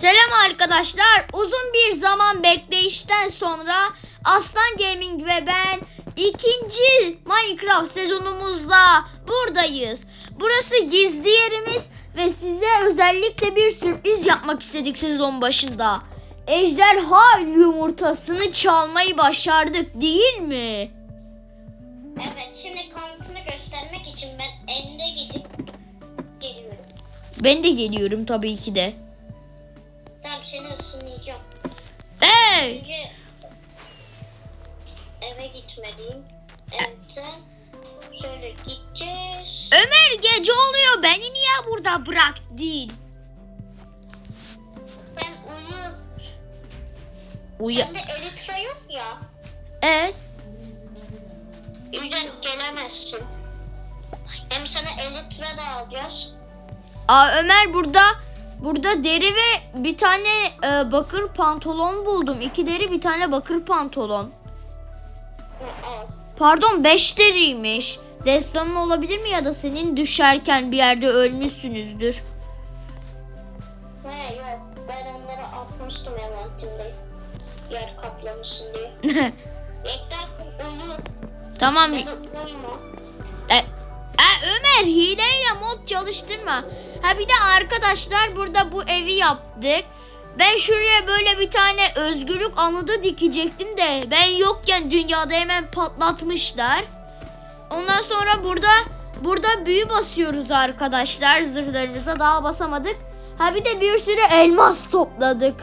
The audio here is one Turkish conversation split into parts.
Selam arkadaşlar. Uzun bir zaman bekleyişten sonra Aslan Gaming ve ben ikinci Minecraft sezonumuzda buradayız. Burası gizli yerimiz ve size özellikle bir sürpriz yapmak istedik sezon başında. Ejderha yumurtasını çalmayı başardık değil mi? Evet şimdi kanıtını göstermek için ben ende gidip geliyorum. Ben de geliyorum tabii ki de. Seni ısınayacağım. Hey! Önce eve gitmeliyim. Evden şöyle gideceğiz. Ömer gece oluyor. Beni niye burada bıraktın? Ben onu... Uya. Sende elitra yok ya. Evet. Yüzden gelemezsin. Hem sana elitra da alacağız. Aa Ömer burada burada deri ve bir tane e, bakır pantolon buldum. İki deri bir tane bakır pantolon. Pardon beş deriymiş. Destanın olabilir mi ya da senin düşerken bir yerde ölmüşsünüzdür. Yok. Ben onları atmıştım eventimde. Yer kaplamışsın diye. Bekler onu tamam. ya da. E, e, Ömer hileyle mod çalıştırma. Ha bir de arkadaşlar burada bu evi yaptık. Ben şuraya böyle bir tane özgürlük anıdı dikecektim de ben yokken dünyada hemen patlatmışlar. Ondan sonra burada burada büyü basıyoruz arkadaşlar zırhlarınıza daha basamadık. Ha bir de bir sürü elmas topladık.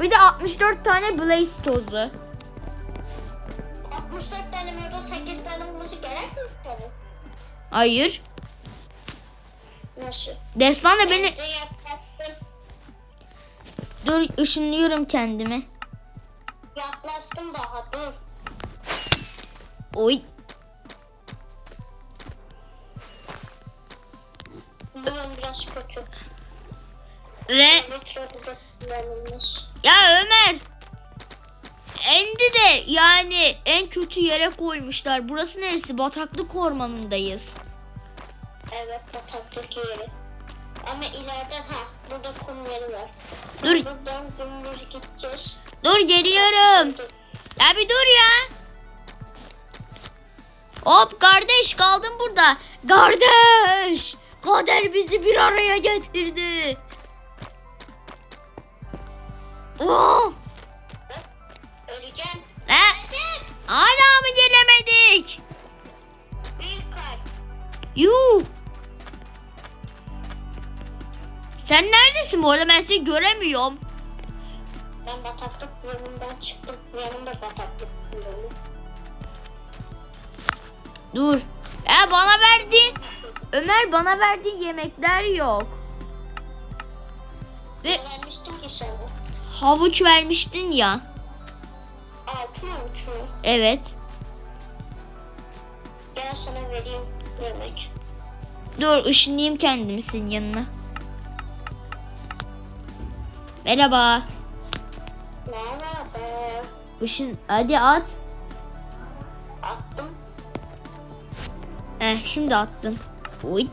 Bir de 64 tane blaze tozu. 64 tane mi 8 tane olması mu tabii? Hayır. Nasıl? Destan da beni... Dur ışınlıyorum kendimi. Yaklaştım daha dur. Oy. Biraz kötü. Ve ya Ömer. Endi de yani en kötü yere koymuşlar. Burası neresi? Bataklık ormanındayız. Bataklık yeri. Ama ileride ha burada kum yeri var. Dur. Buradan dümdüz gideceğiz. Dur geliyorum. Ya bir dur ya. Hop kardeş kaldım burada. Kardeş. Kader bizi bir araya getirdi. Oh. Öleceğim. Ha? Hala mı gelemedik? Bir kalp. Yuh. Sen neredesin bu arada ben seni göremiyorum. Ben bataklık yolundan çıktım. Yanımda bataklık yolu. Dur. Ya bana verdiğin Ömer bana verdiğin yemekler yok. Ve Ne vermiştim ki sana? havuç vermiştin ya. Altın avuç mu? Evet. Gel sana vereyim yemek. Dur ışınlayayım kendimi senin yanına. Merhaba. Merhaba. Işın hadi at. Attım. Eh şimdi attın. Oy.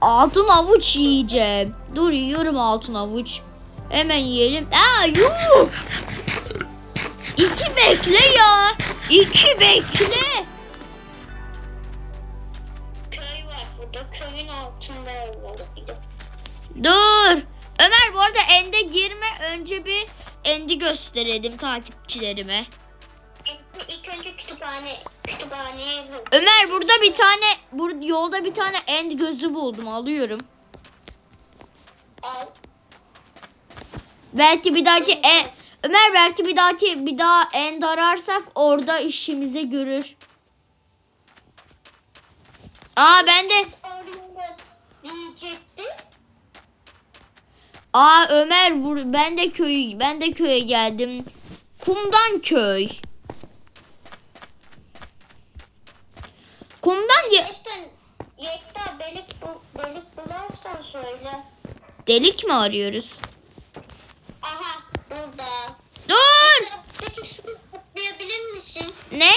Altın avuç yiyeceğim. Dur yiyorum altın avuç. Hemen yiyelim. Aa yuh. İki bekle ya. İki bekle. Köy var burada. Köyün altında olmalı. Dur. Ömer bu arada ende girme. Önce bir endi gösterelim takipçilerime. İlk, önce kütüphane, kütüphaneye Ömer burada bir tane bur yolda bir tane end gözü buldum. Alıyorum. al. Belki bir dahaki e Ömer belki bir dahaki bir daha end ararsak orada işimize görür. Aa ben de Arıyorlar diyecektim. Aa Ömer bur ben de köy ben de köye geldim. Kumdan köy. Kumdan ye Geçten Yekta belik, bu, belik bularsan söyle. delik mi arıyoruz? Aha burada. Dur! Şuradaki suyu atlayabilir misin? Ne?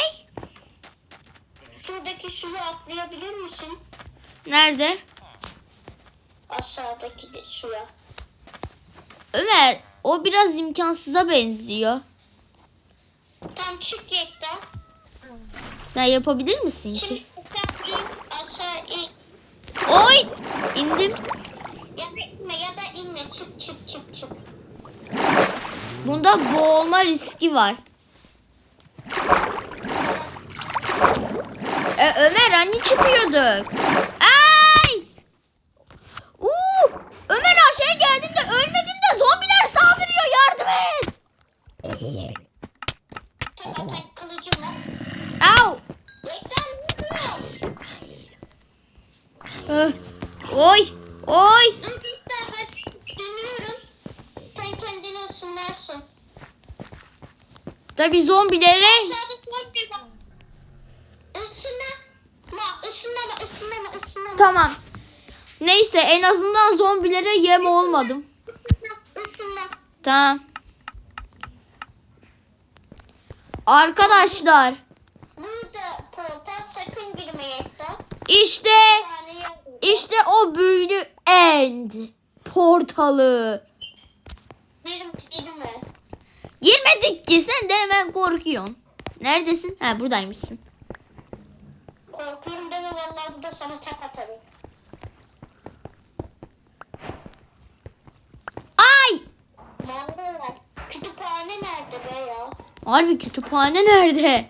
Şuradaki suyu atlayabilir misin? Nerede? Aşağıdaki de suya. Ömer o biraz imkansıza benziyor. Tam çık. Sen yapabilir misin Şimdi ki? sen in aşağı in. Oy! indim. Ya da inme ya da inme. Çık çık çık çık. Bunda boğulma riski var. E, Ömer hani çıkıyorduk? Ay! Uuu! Ömer aşağıya geldim de ölmedim de zombiler saldırıyor yardım et. Tak tak kılıcımla. Au! Yekta ne oluyor? Öh, Oy! Oy! Dur Yekta ben dönüyorum. Sen kendini ısınlarsın. Tabi zombilere Aşağıda son bir bak. Isınma. Isınma ısınma ısınma. tamam. Neyse en azından zombilere yem olmadım. Tamam. Arkadaşlar Burada işte işte o büyülü end portalı. Benim girme. Girmedik ki sen de hemen korkuyorsun. Neredesin? Ha buradaymışsın. Korkuyorum deme vallahi burada sana tak atarım. Ay! Var? Kütüphane nerede be ya? Harbi kütüphane nerede?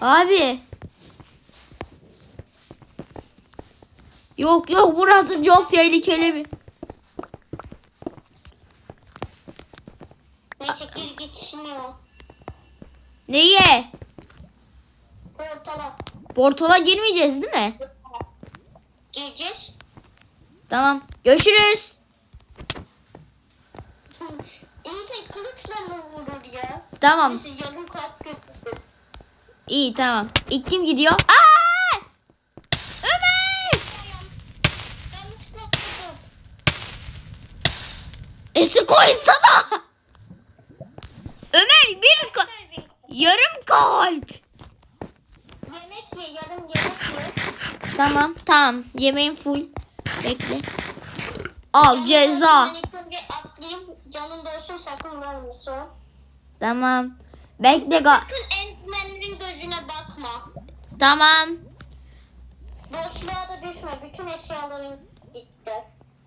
Abi. Yok yok burası çok tehlikeli bir. Git işiniyor. Neye? Portala. Portala girmeyeceğiz değil mi? Gireceğiz. Tamam. Görüşürüz. İnsan kılıçla mı vurur ya? Tamam. Neyse yarım kalp. İyi tamam. İlk kim gidiyor? Aa! Ömer! Eski koysana. Ömer bir ka- yarım kalp. Yemek ye yarım yemek ye. Tamam tamam. Yemeğin full. Bekle. Al ceza. Canın dolsun sakın ölmesin. Tamam. Bekle Sakın Enderman'lerin gözüne bakma. Tamam. Boşluğa da düşme. Bütün eşyaların gitti.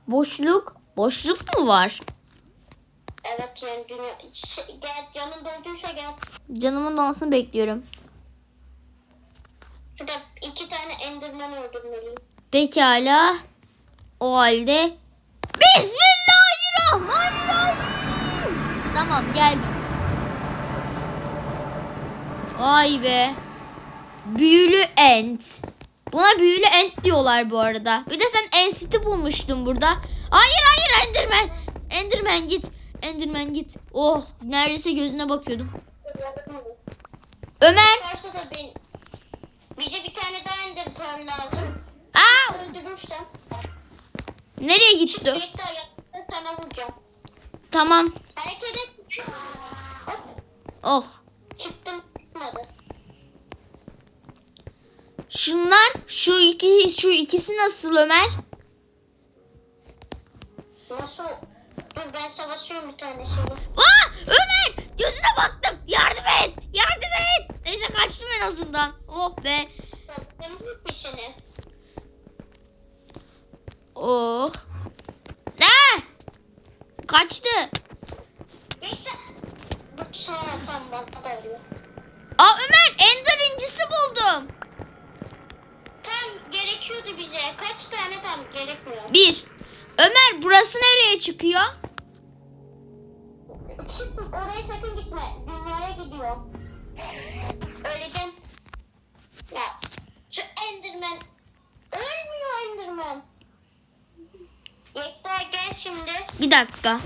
Boşluk. Boşluk mu var? Evet yani dünya... Ş- Gel canın dolduysa gel. Canımın dolmasını bekliyorum. Şurada iki tane Enderman öldürmeliyim. Pekala. O halde Bismillahirrahmanirrahim. Tamam geldim. Vay be. Büyülü ent. Buna büyülü ent diyorlar bu arada. Bir de sen ensiti bulmuştun burada. Hayır hayır Enderman. Enderman git. Enderman git. Oh neredeyse gözüne bakıyordum. Ömer. Varsa da ben... Bize bir tane daha Ender Pearl lazım. Aa, Öldürürsem. nereye gitti? Bekle ayakta sana vuracağım. Tamam. Hareket et. Oh. çıktım. Çıkmadı. Şunlar şu iki şu ikisi nasıl Ömer? Nasıl? Dur ben savaşıyorum bir tanesiyle. Aa Ömer gözüne baktım. Yardım et. Yardım et. Neyse kaçtım en azından. Oh be. Ben bir seni. Oh. Ne? Kaçtı. Bekle. Dur sana sen bana da arıyor. Aa Ömer ender incisi buldum. Tam gerekiyordu bize. Kaç tane tam gerekmiyor. Bir. Ömer burası nereye çıkıyor? Çık oraya sakın gitme. Dünyaya gidiyor. Öleceğim. Ya şu Enderman. Ölmüyor Enderman. Yekta gel şimdi. Bir dakika.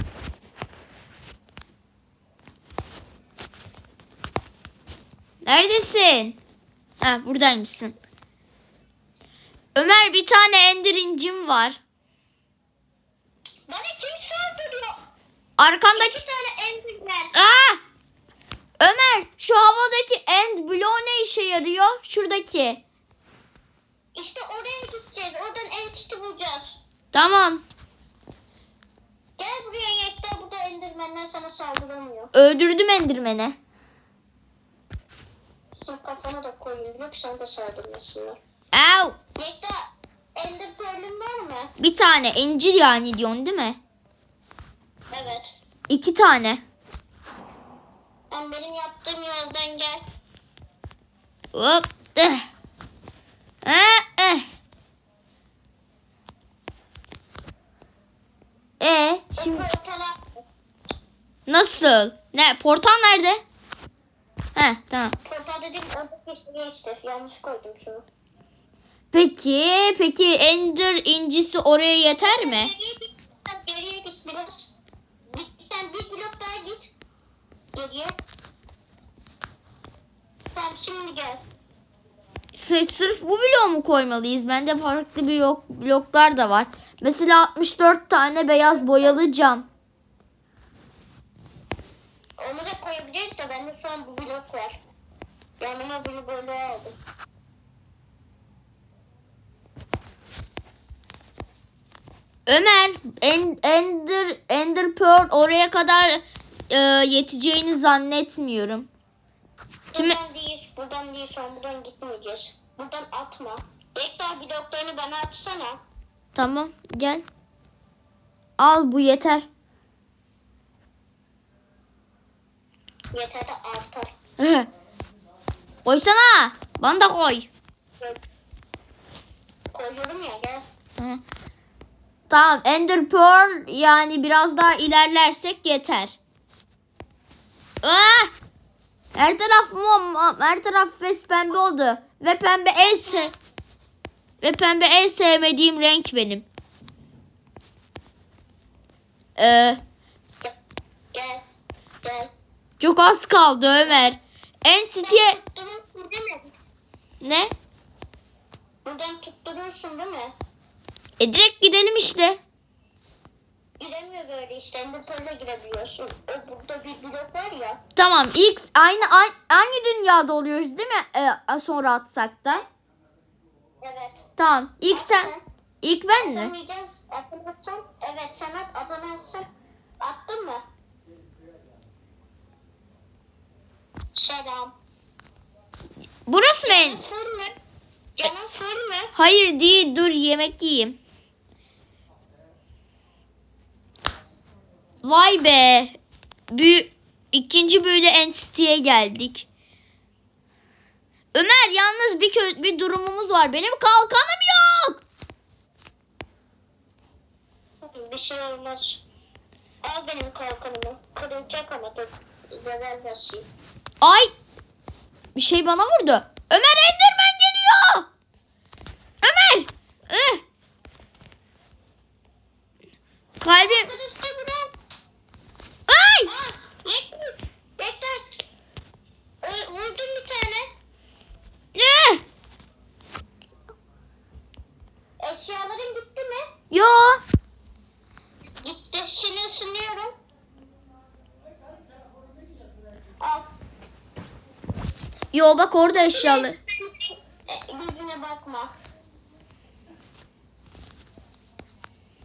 Neredesin? Ha buradaymışsın. Ömer bir tane ender incim var. Bana kim saldırıyor? Arkandaki İki tane Enderman. Aa! Ömer şu havadaki end bloğu ne işe yarıyor? Şuradaki. İşte oraya gideceğiz. Oradan en bulacağız. Tamam. Gel buraya Yekta burada Enderman bana saldıramıyor. Öldürdüm Enderman'i. Sen kafana da koyun yok sen de saldırmasınlar. Au. Yekta Ender Pearl'ün var mı? Bir tane incir yani diyorsun değil mi? Evet. İki tane. Sen benim yaptığım yoldan gel. Hop. Eh. Eh, eh. E Şimdi şimdi nasıl? Ne portal nerede? He tamam. Portal dediğim geçti geçti. Yanlış koydum şunu. Peki peki Ender incisi oraya yeter mi? Geriye git. Biraz. Bir, sen bir blok daha git. Geriye. Tamam şimdi gel. Sırf, sırf bu bloğu mu koymalıyız? Bende farklı bir yok, bloklar da var. Mesela 64 tane beyaz boyalı cam. Onu da de bende şu an bu blok var. Yanıma bunu böyle aldım. Ömer, en, Ender Ender Pearl oraya kadar e, yeteceğini zannetmiyorum. Tüm- Buradan değil, buradan değil, şu an buradan gitmeyeceğiz. Buradan atma. Bekle bloklarını bana atsana. Tamam, gel. Al bu yeter. Yeter artar. Koysana. Bana da koy. Koyuyorum ya gel. Hı. Tamam Ender Pearl yani biraz daha ilerlersek yeter. Ah! Her taraf mum, her taraf pes pembe oldu. Ve pembe en se ve pembe en sevmediğim renk benim. Ee, Gel. Gel. Çok az kaldı Ömer. En City'ye Tutturursun değil mi? ne? Buradan tutturursun değil mi? E direkt gidelim işte. Giremiyoruz öyle işte. Enderpearl'e girebiliyorsun. O burada bir blok var ya. Tamam ilk aynı aynı, aynı dünyada oluyoruz değil mi? Ee, sonra atsak da. Evet. Tamam ilk sen At ilk ben mi? Atamayacağız. Atamazsan. Evet sen at. Atamazsan. Attın mı? Selam. Burası mı? en- Full mü? Canım mü? Hayır değil dur yemek yiyeyim. Vay be. Büyü ikinci böyle Entity'ye geldik. Ömer yalnız bir kö- bir durumumuz var. Benim kalkanım yok. Bir şey olmaz. Al benim kalkanımı. Kırılacak ama dur. Level basayım. Ay. Bir şey bana vurdu. Ömer Enderman geliyor. Ömer. Ih. Kalbim. Arkadaşlar bırak. Ay. Aa, bekle. Bekle. Ö- Vurdum bir tane. Ih. Eşyaların gitti mi? Yo. Gitti. Şimdi ısınıyorum. Al. Yo bak orada eşyalar. E, Yüzüne bakma.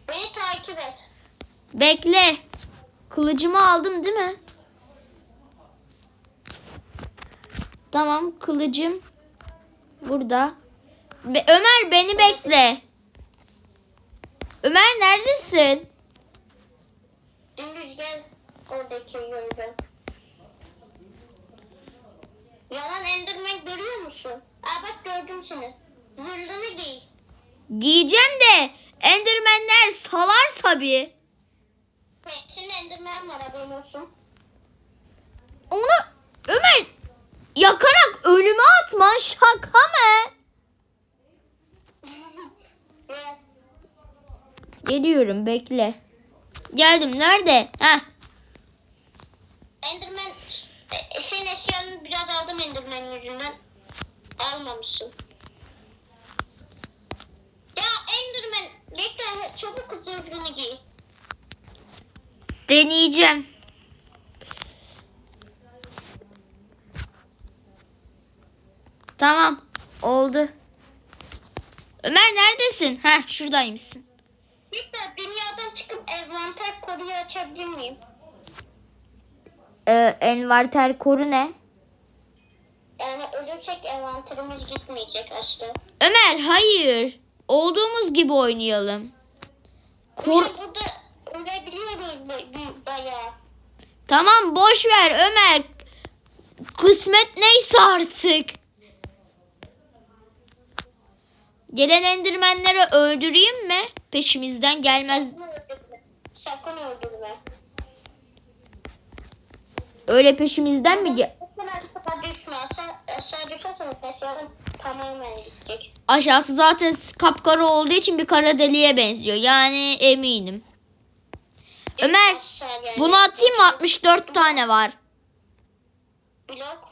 Beni takip et. Bekle. Kılıcımı aldım değil mi? Tamam kılıcım burada. Be- Ömer beni bekle. Ömer neredesin? Dümdüz gel oradaki yoldan. Yalan Enderman görüyor musun? Aa bak gördüm seni. Zırhını giy. Giyeceğim de Endermenler salar tabii. Senin Enderman var haberin olsun. Onu Ömer yakarak önüme atman şaka mı? Gel. Geliyorum bekle. Geldim nerede? Heh. Enderman e, senin eşyanı biraz aldım Enderman yüzünden. Almamışsın. Ya Enderman bekle çabuk zırhını giy. Deneyeceğim. Tamam. Oldu. Ömer neredesin? Heh şuradaymışsın. Bekle dünyadan çıkıp envanter koruyu açabilir miyim? E, envanter koru ne? Yani ölürsek envanterimiz gitmeyecek aslında. Ömer hayır. Olduğumuz gibi oynayalım. Kor Biz burada ölebiliyoruz bayağı. tamam boş ver Ömer. Kısmet neyse artık. Gelen endirmenleri öldüreyim mi? Peşimizden gelmez. Sakın öldürme. Sakın öldürme. Öyle peşimizden mi? Aşağısı zaten kapkara olduğu için bir kara deliğe benziyor. Yani eminim. Ömer bunu atayım mı? 64 tane var. Blok.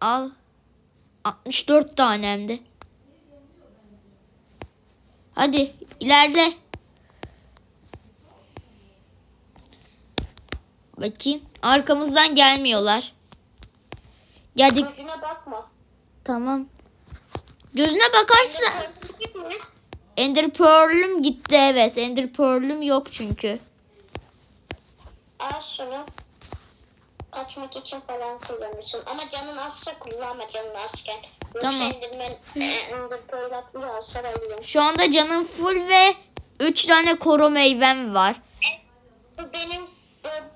Al. 64 tane hem de. Hadi ilerle. Bakayım. Arkamızdan gelmiyorlar. Gelecek. Gözüne bakma. Tamam. Gözüne bakarsan. Ender Pearl'üm gitti evet. Ender Pearl'üm yok çünkü. Al şunu. Kaçmak için falan kullanırsın. Ama canın azsa kullanma canın azken. Tamam. Enderman e. Şu anda canım full ve 3 tane koro meyvem var. Bu benim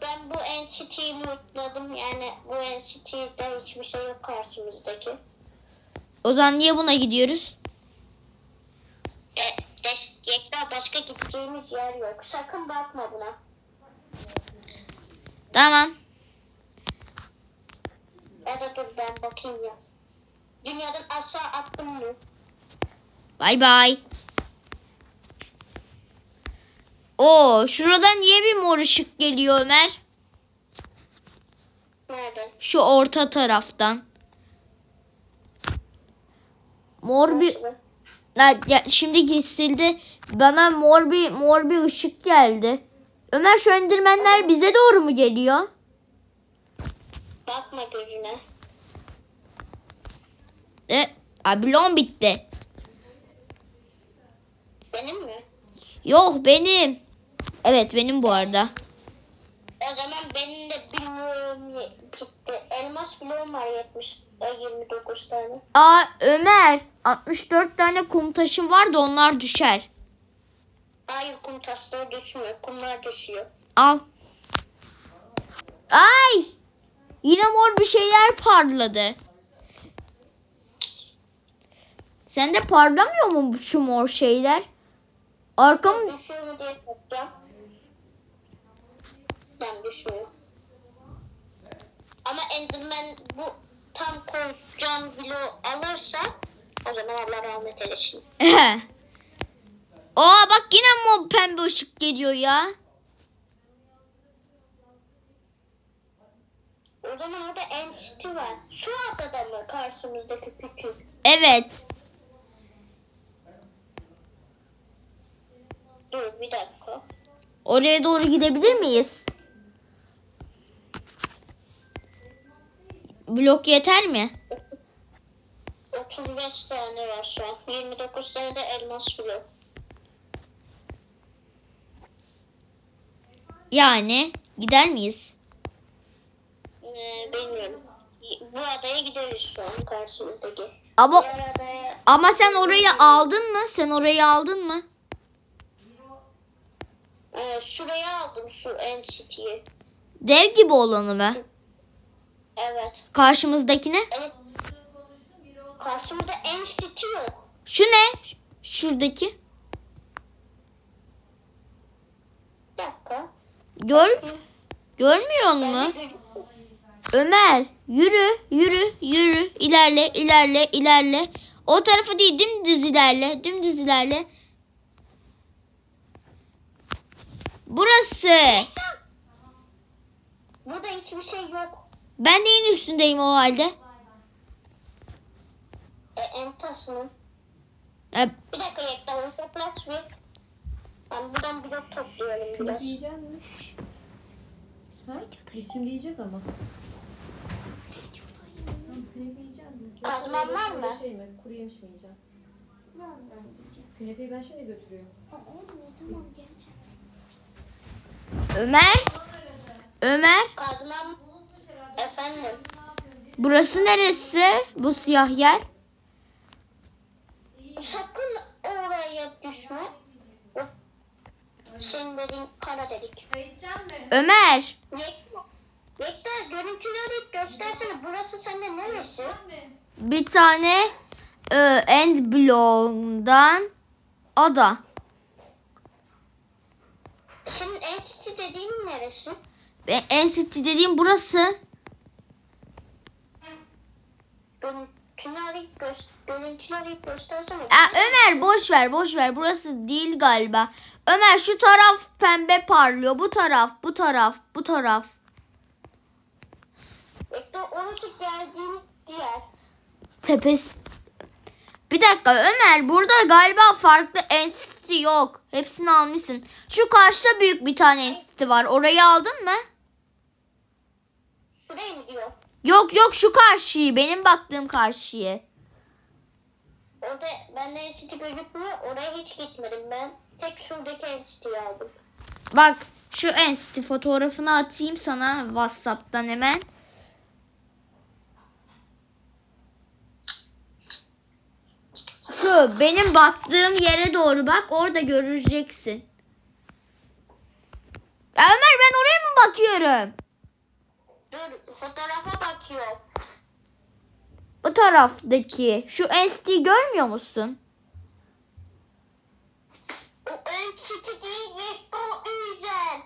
ben bu entity'yi mutladım. Yani bu entity'de hiçbir şey yok karşımızdaki. O zaman niye buna gidiyoruz? E, Yekta başka gideceğimiz yer yok. Sakın bakma buna. Tamam. Ya da dur ben bakayım ya. Dünyadan aşağı attım mı? Bay bay. Oo, şuradan niye bir mor ışık geliyor Ömer? Nerede? Şu orta taraftan. Mor bir ya, şimdi kesildi. Bana mor bir mor bir ışık geldi. Ömer şu endirmenler bize doğru mu geliyor? Bakma gözüne. E, ablon bitti. Benim mi? Yok benim. Evet benim bu arada. O zaman benim de bilmiyorum gitti. Elmas bloğum var 70, e, 29 tane. Aa Ömer 64 tane kum taşım var da onlar düşer. Hayır kum tasları düşmüyor. Kumlar düşüyor. Al. Ay! Yine mor bir şeyler parladı. Sende parlamıyor mu şu mor şeyler? Arkam Düşüyor mu diye bakacağım. Ben düşmüyor. Ama Enderman bu tam kocaman bloğu alırsa o zaman Allah rahmet eylesin. Aa bak yine mor pembe ışık geliyor ya. O zaman orada Entity var. Şu adada mı karşımızdaki küçük? Evet. Dur bir dakika. Oraya doğru gidebilir miyiz? Blok yeter mi? 35 tane var şu an. 29 tane de elmas bloğu. Yani gider miyiz? Ee, bilmiyorum. Bu adaya gideriz şu an karşımızdaki. Ama adaya ama sen orayı aldın mı? Sen orayı aldın mı? Ee, şuraya aldım şu Entity'yi. Dev gibi olanı mı? Evet. Karşımızdakine? Evet. Karşımda Entity yok. Şu ne? Şuradaki. Bir dakika. Gör görmüyor mu? Ömer yürü yürü yürü ilerle ilerle ilerle. O tarafa değil dümdüz ilerle dümdüz ilerle. Burası. Burada hiçbir şey yok. Ben neyin üstündeyim o halde? E, Entas'ın. E, Bir dakika Yekta onu bir. Ben buradan blok topluyorum Künefe biraz. yiyecek mi? Ha? Biz şimdi yiyeceğiz ama. Tamam, künefe yiyecek? Yoksa var mı? Şey mi? Kuru yemiş mi yiyeceğim? Künefeyi ben şimdi götürüyorum. Ömer. Ömer. Kazmam Efendim. Burası neresi? Bu siyah yer. Sakın oraya düşme. Senin dediğin kara dedik. Ömer. Yekta görüntüleri göstersene. Burası sende neresi? Bir tane e, end bloğundan ada. Senin enstitü dediğin neresi? Ve en city dediğim burası. Görüntüleri, gö görüntüleri göstersene. Aa, Ömer boş ver boş ver. Burası değil galiba. Ömer şu taraf pembe parlıyor. Bu taraf, bu taraf, bu taraf. Yekta orası geldiğin yer. Tepesi. Bir dakika Ömer burada galiba farklı enstitü yok. Hepsini almışsın. Şu karşıda büyük bir tane enstitü var. Orayı aldın mı? Şuraya mı diyor? Yok yok şu karşıyı. Benim baktığım karşıyı. Orada bende enstitü gözükmüyor. Oraya hiç gitmedim ben. Tek şuradaki enstitüyü aldım. Bak şu enstitü fotoğrafını atayım sana Whatsapp'tan hemen. Şu benim baktığım yere doğru bak orada göreceksin. Ya Ömer ben oraya mı bakıyorum? Dur fotoğrafa bakıyor. O taraftaki şu enstitüyü görmüyor musun? O enstitü değil o yüzden.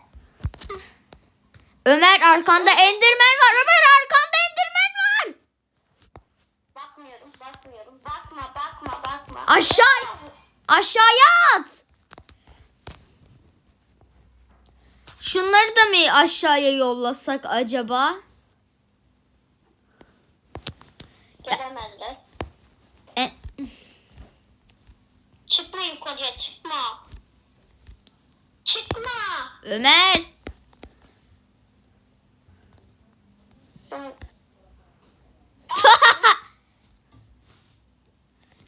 Ömer arkanda Enderman var. Ömer arkanda Enderman var. Bakmıyorum bakmıyorum. Bakma bakma bakma. Aşağı aşağıya at. Şunları da mı aşağıya yollasak acaba? Gelemezler. E, Çıkma yukarıya çıkma. Çıkma. Ömer.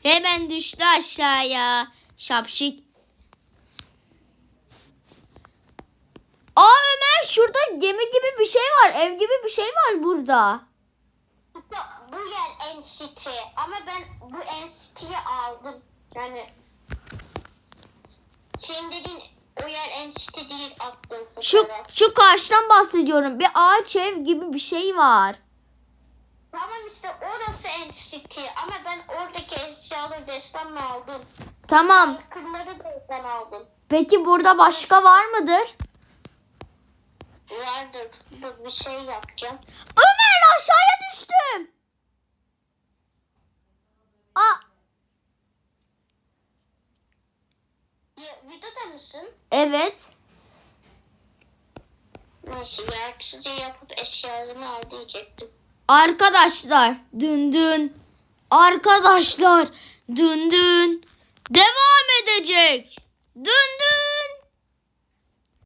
Hemen düştü aşağıya. Şapşik. Aa Ömer şurada gemi gibi bir şey var. Ev gibi bir şey var burada. Bu, yer enstitü ama ben bu enstitüyü aldım. Yani senin dediğin o yer enstitü değil attığım Şu şu karşıdan bahsediyorum. Bir ağaç ev gibi bir şey var. Tamam işte orası enstitü ama ben oradaki eşyaları ressamla aldım. Tamam. Kırları da ben aldım. Peki burada başka var mıdır? Vardır. Dur bir şey yapacağım. Ömer aşağıya düştüm. Aa, Ya, videoda mısın? evet. Neyse yaratıcı yapıp eşyalarımı al diyecektim. Arkadaşlar dün dün. Arkadaşlar dün dün. Devam edecek. Dün dün.